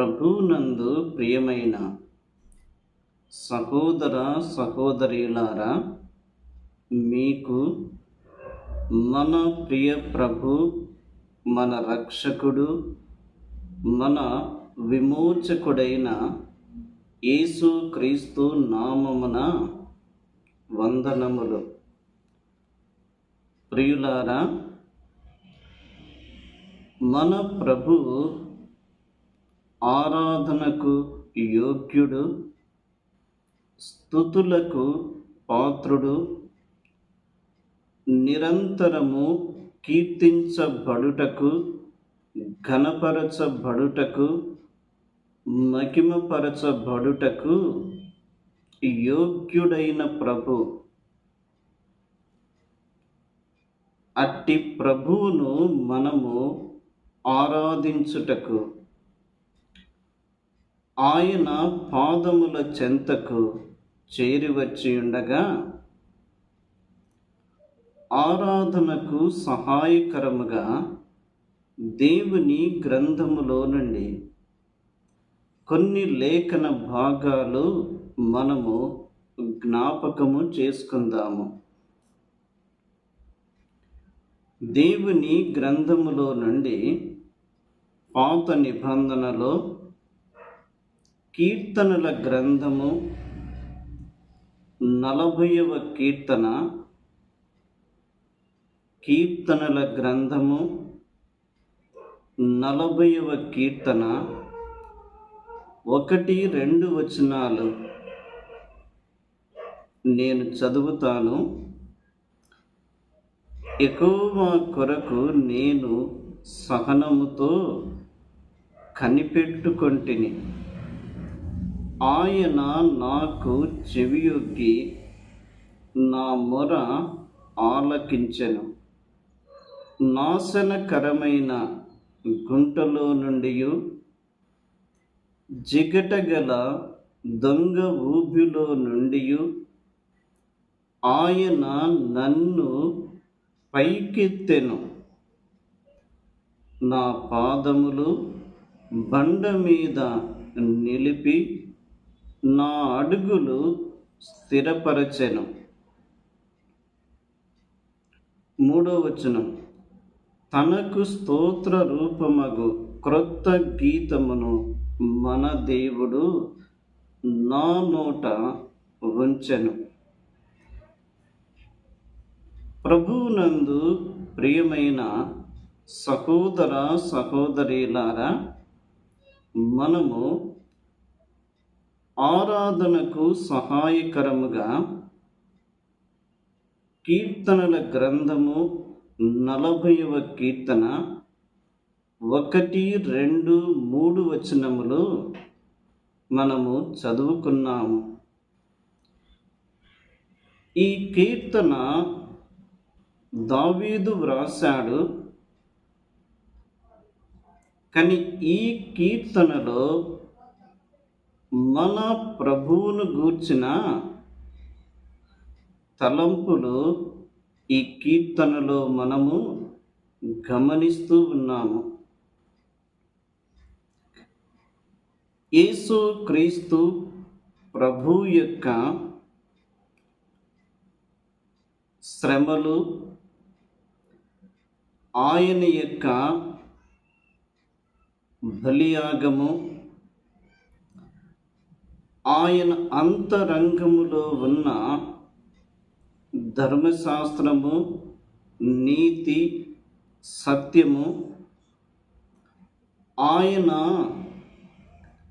ప్రభునందు ప్రియమైన సహోదర సహోదరులారా మీకు మన ప్రియ ప్రభు మన రక్షకుడు మన విమోచకుడైన యేసు క్రీస్తు నామమున వందనములు. ప్రియులారా మన ప్రభు ఆరాధనకు యోగ్యుడు స్థుతులకు పాత్రుడు నిరంతరము కీర్తించబడుటకు ఘనపరచబడుటకు మహిమపరచబడుటకు యోగ్యుడైన ప్రభు. అట్టి ప్రభువును మనము ఆరాధించుటకు ఆయన పాదముల చెంతకు చేరివచ్చి ఉండగా ఆరాధనకు సహాయకరముగా దేవుని గ్రంథములో నుండి కొన్ని లేఖన భాగాలు మనము జ్ఞాపకము చేసుకుందాము. దేవుని గ్రంథములో నుండి పాత నిబంధనలో కీర్తనల గ్రంథము నలభైవ కీర్తన. కీర్తనల గ్రంథము నలభైవ కీర్తన. ఒకటి రెండు వచనాలు నేను చదువుతాను. ఎక్కువ కొరకు నేను సహనముతో కనిపెట్టుకొంటిని. ఆయన నాకు చెవియొగ్గి నా మొర ఆలకించెను. నాశనకరమైన గుంటలో నుండి జిగటగల దొంగ ఊబిలో నుండి ఆయన నన్ను పైకెత్తెను. నా పాదములు బండ మీద నిలిపి నా అడుగులు స్థిరపరచెను. మూడో వచనం. తనకు స్తోత్ర రూపమగు క్రొత్త గీతమును మన దేవుడు నా నోట ఉంచెను. ప్రభునందు ప్రియమైన సహోదర సహోదరిలారా మనము ఆరాధనకు సహాయకరముగా కీర్తనల గ్రంథము నలభైవ కీర్తన ఒకటి రెండు మూడు వచనములు మనము చదువుకున్నాము. ఈ కీర్తన దావీదు వ్రాసాడు కానీ ఈ కీర్తనలో మన ప్రభువును గూర్చిన తలంపులు ఈ కీర్తనలో మనము గమనిస్తూ ఉన్నాము. యేసు క్రీస్తు ప్రభు యొక్క శ్రమలు ఆయన యొక్క బలియాగము ఆయన అంతరంగములో ఉన్న ధర్మశాస్త్రము నీతి సత్యము ఆయన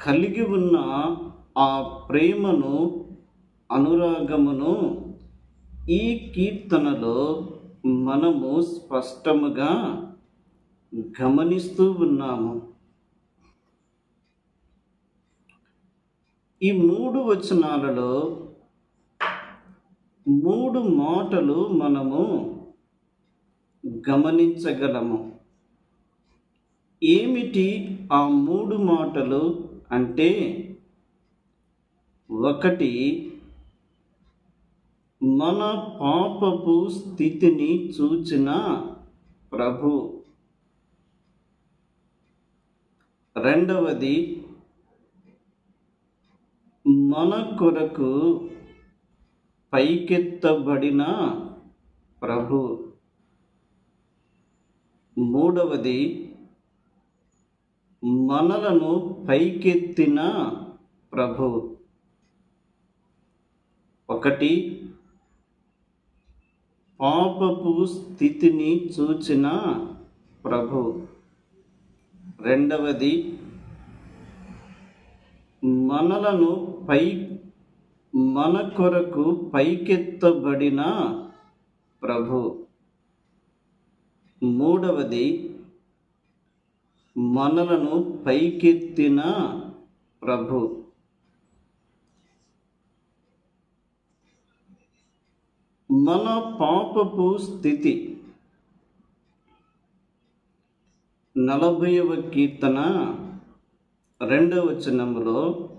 కలిగి ఉన్న ఆ ప్రేమను అనురాగమును ఈ కీర్తనలో మనము స్పష్టముగా గమనిస్తూ ఉన్నాము. ఈ మూడు వచనాలలో మూడు మాటలు మనము గమనించగలము. ఏమిటి ఆ మూడు మాటలు అంటే ఒకటి మన పాపపు స్థితిని చూచిన ప్రభు. రెండవది మన కొరకు పైకెత్తబడిన ప్రభు. మూడవది మనలను పైకెత్తిన ప్రభు. ఒకటి పాపపు స్థితిని చూచిన ప్రభు. రెండవది మనలను పై మన కొరకు పైకెత్తబడిన ప్రభు. మూడవది మనలను పైకెత్తిన ప్రభు. మన పాపపు స్థితి. నలభైవ కీర్తన రెండవ వచనంలో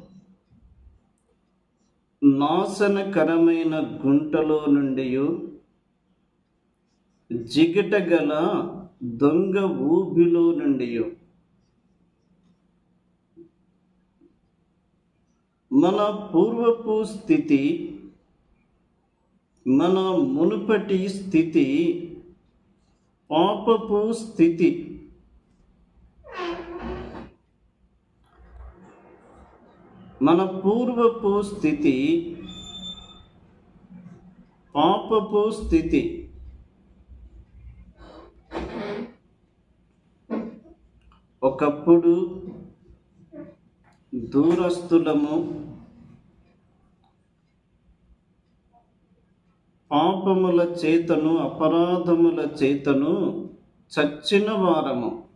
నాశనకరమైన గుంటలో నుండి జిగటగల దొంగ ఊబిలో నుండి మన పూర్వపు స్థితి మన మునుపటి స్థితి పాపపు స్థితి మన పూర్వపు స్థితి పాపపు స్థితి. ఒకప్పుడు దూరస్తులము పాపముల చేతను అపరాధముల చేతను చచ్చిన వారము.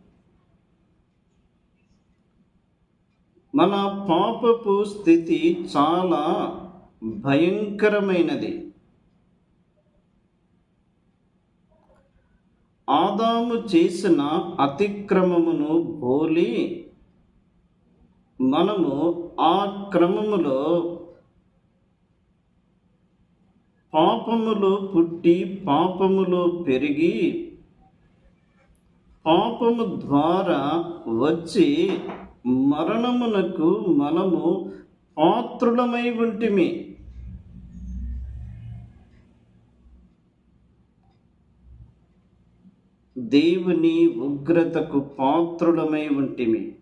మన పాపపు స్థితి చాలా భయంకరమైనది. ఆదాము చేసిన అతిక్రమమును పోలి మనము ఆ క్రమములో పాపములో పుట్టి పాపములో పెరిగి పాపము ద్వారా వచ్చి మరణమునకు మనము పాత్రులమై ఉంటిమి. దేవుని ఉగ్రతకు పాత్రులమై ఉంటిమి.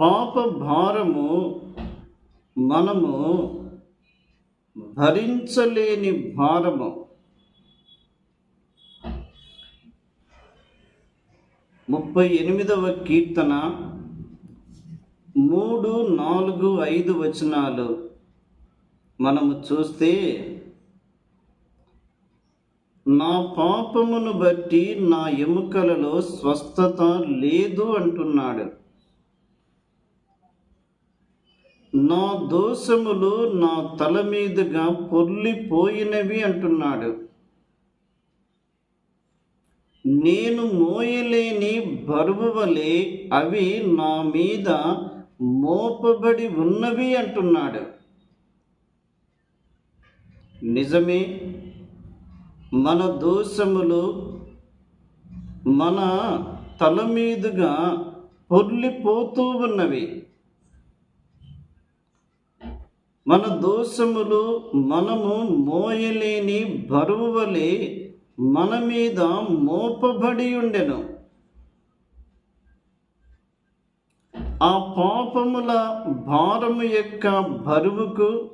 పాప భారము మనము భరించలేని భారము. ముప్పై ఎనిమిదవ కీర్తన మూడు నాలుగు ఐదు వచనాలు మనము చూస్తే నా పాపమును బట్టి నా ఎముకలలో స్వస్థత లేదు అంటున్నాడు. నా దోషములు నా తల మీదుగా పొర్లిపోయినవి అంటున్నాడు. నేను మోయలేని బరువు వలె అవి నా మీద మోపబడి ఉన్నవి అంటున్నాడు. నిజమే మన దోషములు మన తల మీదుగా పొర్లిపోతూ ఉన్నవి. మన దోషములు మనము మోయలేని బరువు వలె మన మీద మోపబడి ఉండెను ఆ పాపముల భారము యొక్క బరువుకు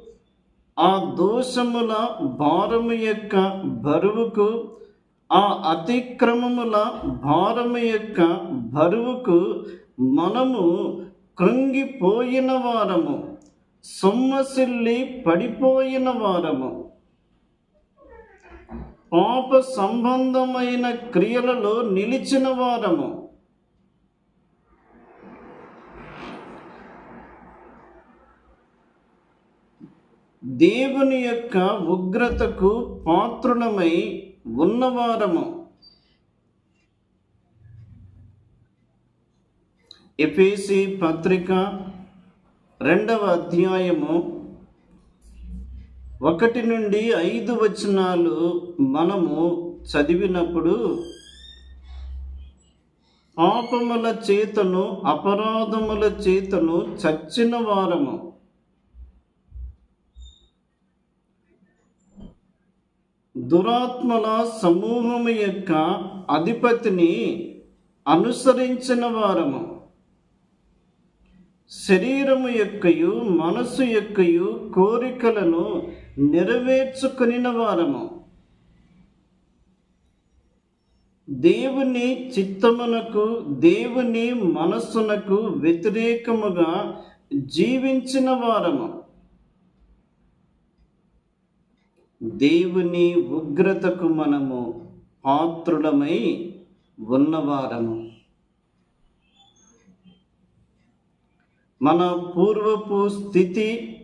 ఆ దోషముల భారము యొక్క బరువుకు ఆ అతిక్రమముల భారము యొక్క బరువుకు మనము కృంగిపోయిన వారము సొమ్మసిల్లి పడిపోయిన వారము. పాప సంబంధమైన క్రియలలో నిలిచిన వారము. దేవుని యొక్క ఉగ్రతకు పాత్రులమై ఉన్నవారము. ఎఫేసి పత్రిక రెండవ అధ్యాయము ఒకటి నుండి ఐదు వచనాలు మనము చదివినప్పుడు పాపముల చేతను అపరాధముల చేతను చచ్చిన వారము. దురాత్మల సమూహము యొక్క అధిపతిని అనుసరించిన వారము. శరీరము యొక్కయు మనసు యొక్కయు కోరికలను నెరవేర్చుకునిన వారము. దేవుని చిత్తమునకు దేవుని మనస్సునకు వ్యతిరేకముగా జీవించిన వారము. దేవుని ఉగ్రతకు మనము పాత్రులమై ఉన్నవారము మన పూర్వపు స్థితి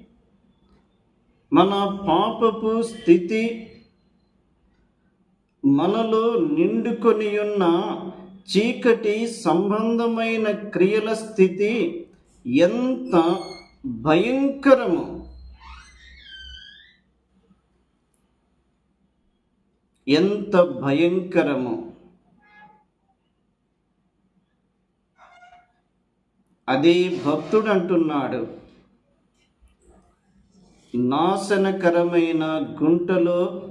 మన పాపపు స్థితి మనలో నిండుకొని ఉన్న చీకటి సంబంధమైన క్రియల స్థితి ఎంత భయంకరము! ఎంత భయంకరము! అదే భక్తుడు అంటున్నాడు నాశనకరమైన గుంటలో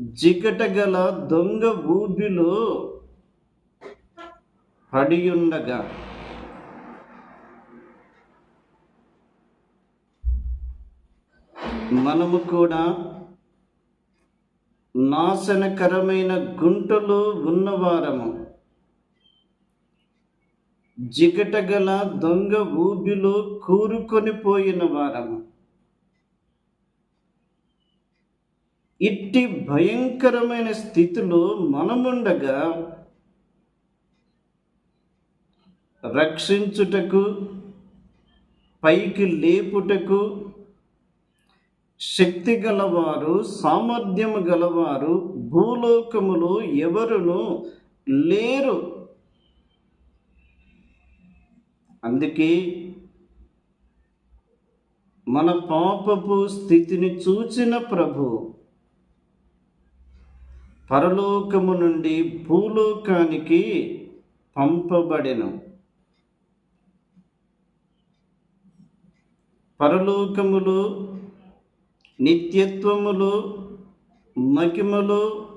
జిగటగల దొంగ ఊబిలో పడియుండగా. మనము కూడా నాశనకరమైన గుంటలో ఉన్నవారము. జిగటగల దొంగ ఊబిలో కూరుకొని పోయిన వారము. ఇట్టి భయంకరమైన స్థితిలో మనముండగా రక్షించుటకు పైకి లేపుటకు శక్తి గలవారు సామర్థ్యము గలవారు భూలోకములో ఎవరును లేరు. అందుకే మన పాపపు స్థితిని చూచిన ప్రభు పరలోకము నుండి భూలోకానికి పంపబడెను. పరలోకములో నిత్యత్వములో మహిమలో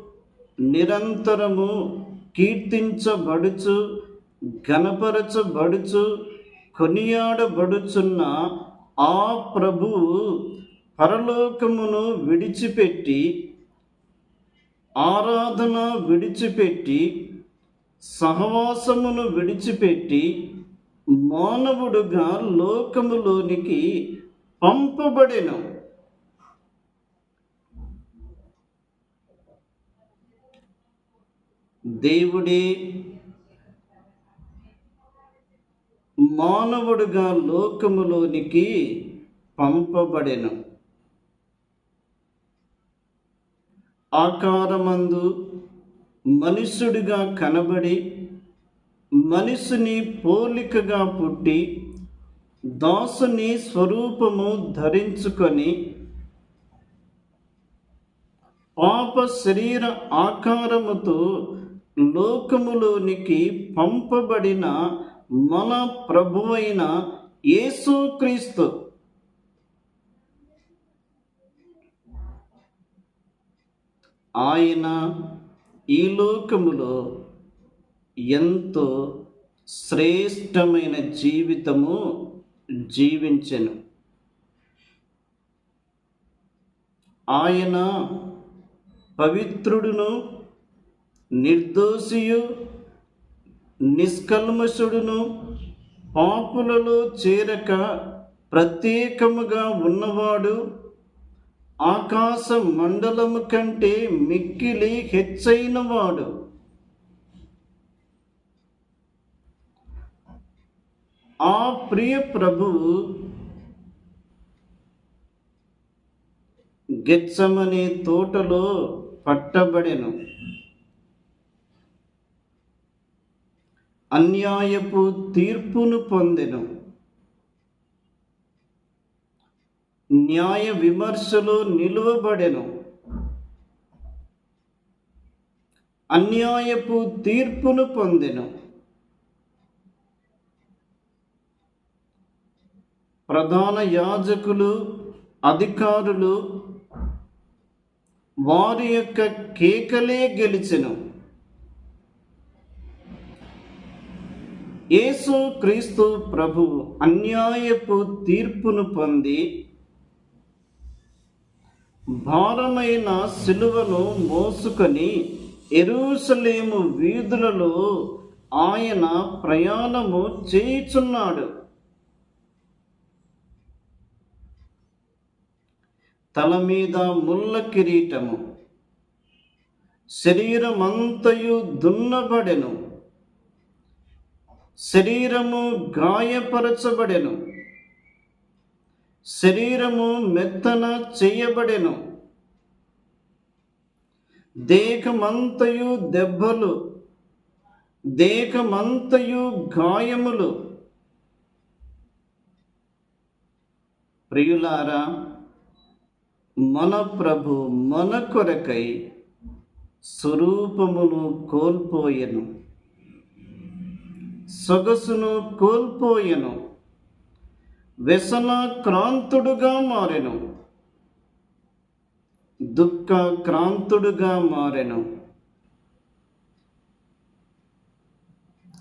నిరంతరము కీర్తించబడుచు ఘనపరచబడుచు కొనియాడబడుచున్న ఆ ప్రభువు పరలోకమును విడిచిపెట్టి ఆరాధన విడిచిపెట్టి సహవాసమును విడిచిపెట్టి మానవుడుగా లోకములోనికి పంపబడెను. దేవుడే మానవుడుగా లోకములోనికి పంపబడెను. ఆకారమందు మనుష్యుడిగా కనబడి మనిషిని పోలికగా పుట్టి దాసుని స్వరూపము ధరించుకొని పాప శరీర ఆకారముతో లోకములోనికి పంపబడిన మన ప్రభువైన యేసుక్రీస్తు ఆయన ఈ లోకములో ఎంతో శ్రేష్టమైన జీవితము జీవించెను. ఆయన పవిత్రుడును నిర్దోషియు నిష్కల్మషుడును పాపులలో చేరక ప్రత్యేకముగా ఉన్నవాడు ఆకాశ మండలము కంటే మిక్కిలి హెచ్చైనవాడు. ఆ ప్రియ ప్రభువు గెచ్చమనే తోటలో పట్టబడెను. అన్యాయపు తీర్పును పొందెను. న్యాయ విమర్శలో నిలువబడెను. అన్యాయపు తీర్పును పొందెను. ప్రధాన యాజకులు అధికారులు వారి యొక్క కేకలే గెలిచెను. యేసు క్రీస్తు ప్రభు అన్యాయపు తీర్పును పొంది భారమైన సిలువను మోసుకొని ఎరుసలేము వీధులలో ఆయన ప్రయాణము చేయుచున్నాడు. తల మీద ముళ్ళ కిరీటము. శరీరమంతయు దున్నబడెను. శరీరము గాయపరచబడెను. శరీరము మెత్తన చేయబడెను. దేహమంతయు దెబ్బలు దేహమంతయు గాయములు. ప్రియులారా మన ప్రభు మన కొరకై స్వరూపమును కోల్పోయెను. సొగసును కోల్పోయెను. వ్యసన క్రాంతుడుగా మారెను. దుఃఖ క్రాంతుడుగా మారెను.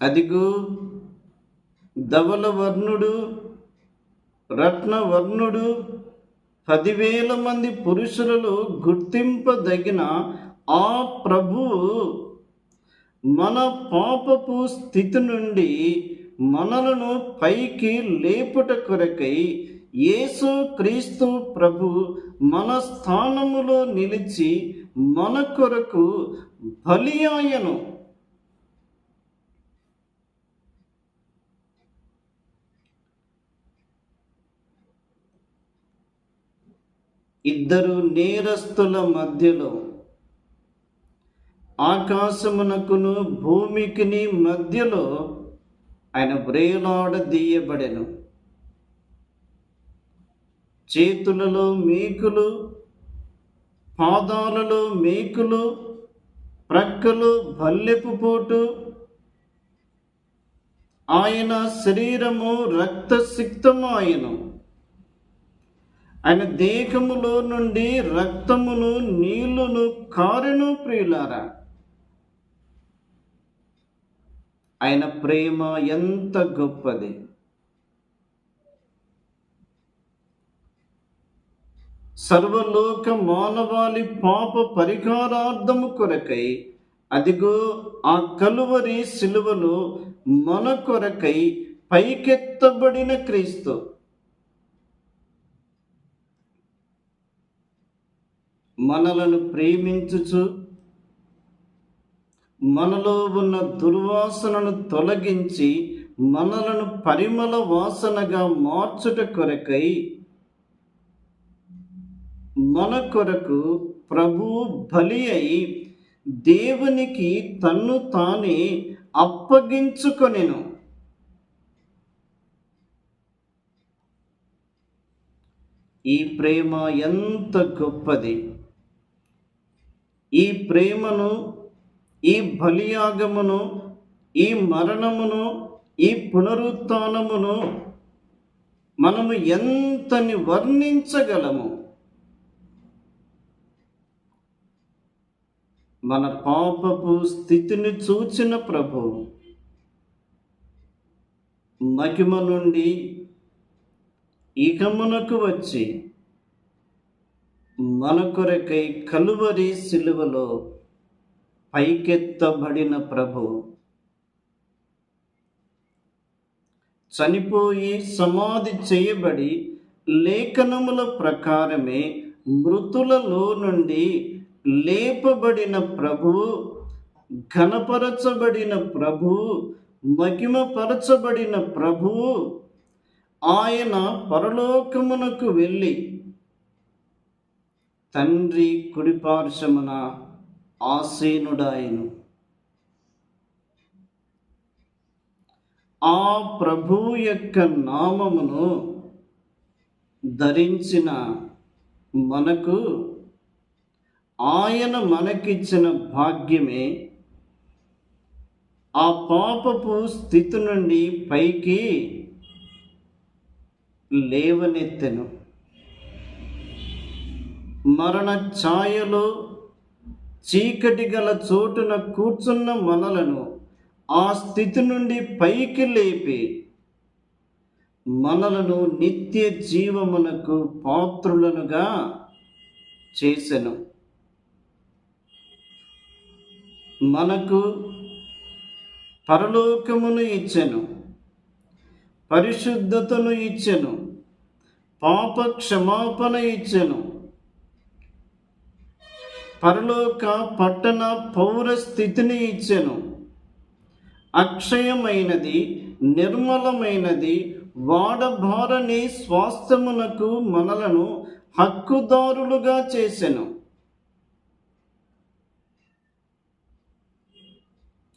అదిగో ధవలవర్ణుడు రత్నవర్ణుడు పదివేల మంది పురుషులలో గుర్తింపదగిన ఆ ప్రభువు మన పాపపు స్థితి నుండి మనలను పైకి లేపుట కొరకై యేసు క్రీస్తు ప్రభు మన స్థానములో నిలిచి మన కొరకు బలియాయను ఇద్దరు నేరస్తుల మధ్యలో ఆకాశమునకును భూమికిని మధ్యలో ఆయన వ్రేలాడదీయబడెను చేతులలో మేకులు పాదాలలో మేకులు ప్రక్కలు భల్లెపు పోటు. ఆయన శరీరము రక్తసిక్తమాయను. ఆయన దేహములో నుండి రక్తమును నీళ్ళును కారెను ప్రియులారా. ఆయన ప్రేమ ఎంత గొప్పది. సర్వలోక మానవాళి పాప పరిహారార్థము కొరకై అదిగో ఆ కలువరి సిలువలో మన కొరకై పైకెత్తబడిన క్రీస్తు. మనలను ప్రేమించుచు మనలో ఉన్న దుర్వాసనను తొలగించి మనలను పరిమళ వాసనగా మార్చుట కొరకై మన కొరకు ప్రభు బలి అయి దేవునికి తన్ను తానే అప్పగించుకొనెను. ఈ ప్రేమ ఎంత గొప్పది. ఈ ప్రేమను ఈ బలియాగమును ఈ మరణమును ఈ పునరుత్నమును మనము ఎంతని వర్ణించగలము? మన పాపపు స్థితిని చూచిన ప్రభు మహిమ నుండి ఇకమునకు వచ్చి మన కొరకై కలువరి సిలువలో పైకెత్తబడిన ప్రభు. చనిపోయి సమాధి చేయబడి లేఖనముల ప్రకారమే మృతులలో నుండి లేపబడిన ప్రభు ఘనపరచబడిన ప్రభు మహిమపరచబడిన ప్రభు ఆయన పరలోకమునకు వెళ్ళి తండ్రి కుడిపార్శమున ఆసీనుడాయను ఆ ప్రభు యొక్క నామమును ధరించిన మనకు ఆయన మనకిచ్చిన భాగ్యమే ఆ పాపపు స్థితి నుండి పైకి లేవనెత్తెను. మరణ ఛాయలో చీకటి గల చోటున కూర్చున్న మనలను ఆ స్థితి నుండి పైకి లేపి మనలను నిత్య జీవమునకు పాత్రులనుగా చేసెను. మనకు పరలోకమును ఇచ్చెను. పరిశుద్ధతను ఇచ్చెను. పాప క్షమాపణ ఇచ్చెను. పరలోక పట్టణ పౌర స్థితిని ఇచ్చెను. అక్షయమైనది నిర్మలమైనది వాడభారని స్వాస్థ్యమునకు మనలను హక్కుదారులుగా చేసెను.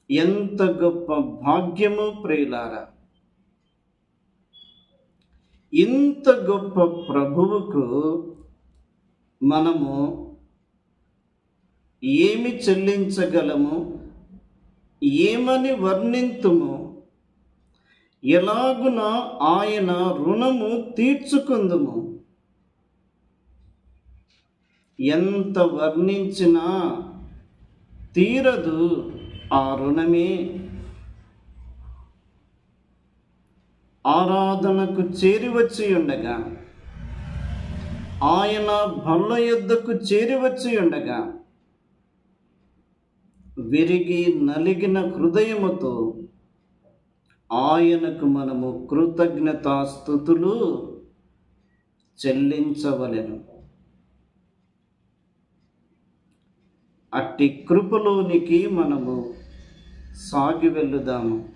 ఎంత గొప్ప భాగ్యము ప్రియులారా! ఇంత గొప్ప ప్రభువుకు మనము ఏమి చెల్లించగలము? ఏమని వర్ణింతుము? ఎలాగున ఆయన రుణము తీర్చుకుందుము? ఎంత వర్ణించినా తీరదు ఆ రుణమే. ఆరాధనకు చేరివచ్చి ఉండగా ఆయన బల్ల యుద్ధకు చేరివచ్చి ఉండగా విరిగి నలిగిన హృదయముతో ఆయనకు మనము కృతజ్ఞతాస్థుతులు చెల్లించవలెను. అట్టి కృపలోనికి మనము సాగి వెళ్ళుదాము.